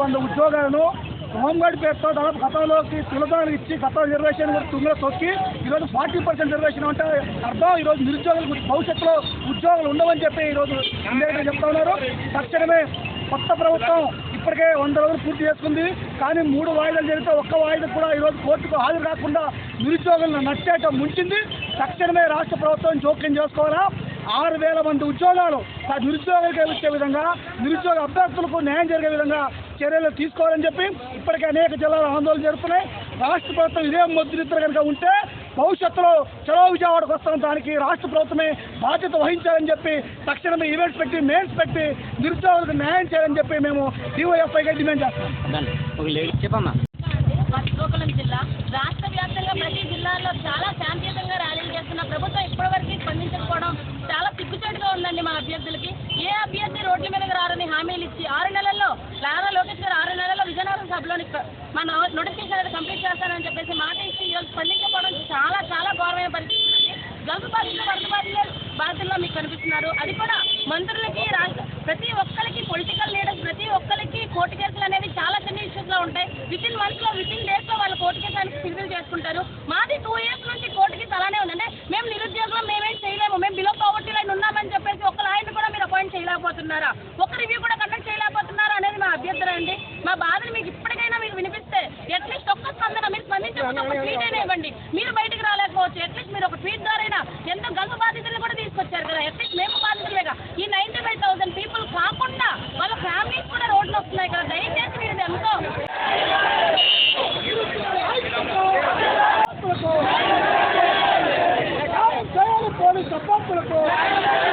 వంద ఉద్యోగాలను హోంగార్డ్ పేరుతో దాదాపు గతంలోకి తులదానికి ఇచ్చి గత రిజర్వేషన్ తుంగలో తొక్కి ఈరోజు ఫార్టీ పర్సెంట్ రిజర్వేషన్ అంటే అర్థం ఈరోజు నిరుద్యోగులకు భవిష్యత్తులో ఉద్యోగాలు ఉండవని చెప్పి ఈరోజు అందరికీ చెప్తా ఉన్నారు. తక్షణమే కొత్త ప్రభుత్వం ఇప్పటికే వంద రోజులు పూర్తి చేసుకుంది. కానీ మూడు వాయిదాలు జరిగితే ఒక్క వాయిదా కూడా ఈరోజు కోర్టుకు హాజరు కాకుండా నిరుద్యోగులను నచ్చేట ముంచింది. తక్షణమే రాష్ట్ర ప్రభుత్వం జోక్యం చేసుకోవాలా? ఆరు వేల మంది ఉద్యోగాలు నిరుద్యోగులకు ఇచ్చే విధంగా నిరుద్యోగ అభ్యర్థులకు న్యాయం జరిగే విధంగా చర్యలు తీసుకోవాలని చెప్పి ఇప్పటికే అనేక జిల్లాలు ఆందోళన జరుపుతున్నాయి రాష్ట్ర ప్రభుత్వం ఇదే ముద్రిద్దరు కనుక ఉంటే భవిష్యత్తులో చలో విజయవాడకు వస్తున్న దానికి రాష్ట్ర ప్రభుత్వమే బాధ్యత వహించాలని చెప్పి తక్షణమే ఈవెంట్స్ పెట్టి మెయిన్స్ పెట్టి నిరుద్యోగులకు న్యాయం చేయాలని చెప్పి మేము డివైఎఫ్ఐగా డిమాండ్ చేస్తాం చెప్పమ్మా. శ్రీకాకుళం జిల్లా. రాష్ట్ర వ్యాప్తంగా ప్రతి జిల్లాలో చాలా శాంతియుతంగా ర్యాలీలు చేస్తున్న ప్రభుత్వం ఇప్పటివరకు స్పందించకపోవడం చాలా సిగ్గుచేటుగా ఉందండి మా అభ్యర్థులకి. ఏ అభ్యర్థి రోడ్ల మీదకి రారని హామీలు ఇచ్చి ఆరు నెలల్లో నారా లోకేష్ గారు ఆరు నెలల్లో విజయనగరం సభలోని మా నోటిఫికేషన్ అనేది కంప్లీట్ చేస్తానని చెప్పేసి మాట ఇచ్చి ఈరోజు స్పందించకపోవడం చాలా చాలా ఘోరమైన పరిస్థితి. గల్ఫ్ బాధితులు వరద బాధితులు బాధితుల్లో మీకు కనిపిస్తున్నారు. అది కూడా మంత్రులకి రాష్ట్ర ప్రతి ఒక్కరికి పొలిటికల్ లీడర్స్ ప్రతి ఒక్కరికి కోర్టు కేసులు అనేవి చాలా చిన్న ఇష్యూస్లో ఉంటాయి. విత్ ఇన్ మంత్స్లో విత్ ఇన్ డేస్లో వాళ్ళు కోర్టు కేసానికి సివిల్ చేసుకుంటారు. మాది టూ ఇయర్స్ నుంచి కోర్టు కేసు అలానే ఉందంటే మేము నిరుద్యోగం మేమేం చేయలేము. మేము బిలో పవర్టీ లైన్ ఉన్నామని చెప్పేసి ఒక లాయర్ని కూడా మీరు అపాయింట్ చేయలేకపోతున్నారా? ఒక రివ్యూ కూడా కండక్ట్ చేయలేకపోతున్నారా అనేది మా అభ్యర్థన అండి. మా బాధలు మీకు ఇప్పటికైనా మీకు వినిపిస్తే అట్లీస్ట్ ఒక్క స్పందన మీరు స్పందించకపోతే ఒక ట్వీట్ అయినా ఇవ్వండి. మీరు బయటకు రాలేకపోవచ్చు. అట్లీస్ట్ మీరు ఒక ట్వీట్ ద్వారా ఎంతో గల్ఫ్ బాధితులను కూడా తీసుకొచ్చారు కదా. అట్లీస్ట్ మేము బాధితులేగా ఈ నైన్టీ ఫైవ్ థౌసండ్ పీపుల్ కాకుండా వాళ్ళ ఫ్యామిలీస్ కూడా రోడ్లు వస్తున్నాయి కదా. போலீஸ் சப்போர்ட் கொடுக்கும்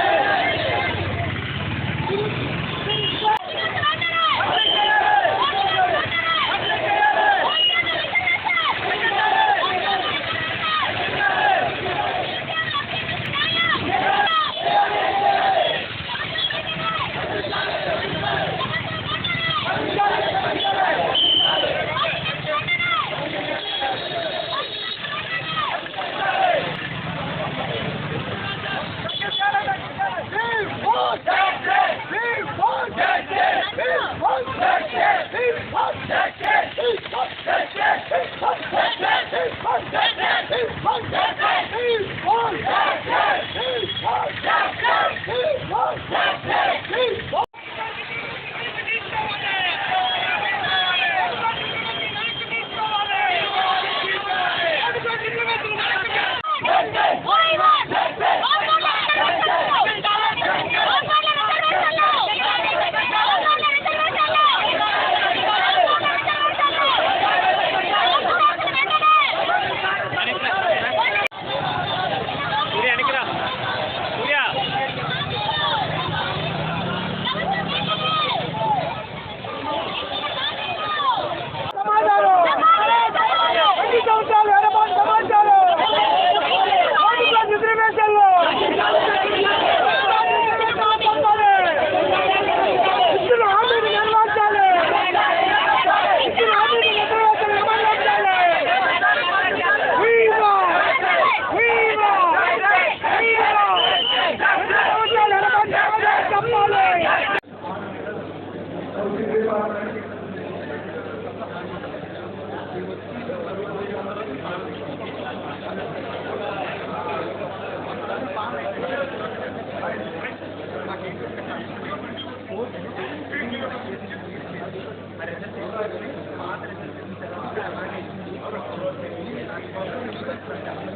right now.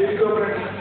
Gracias.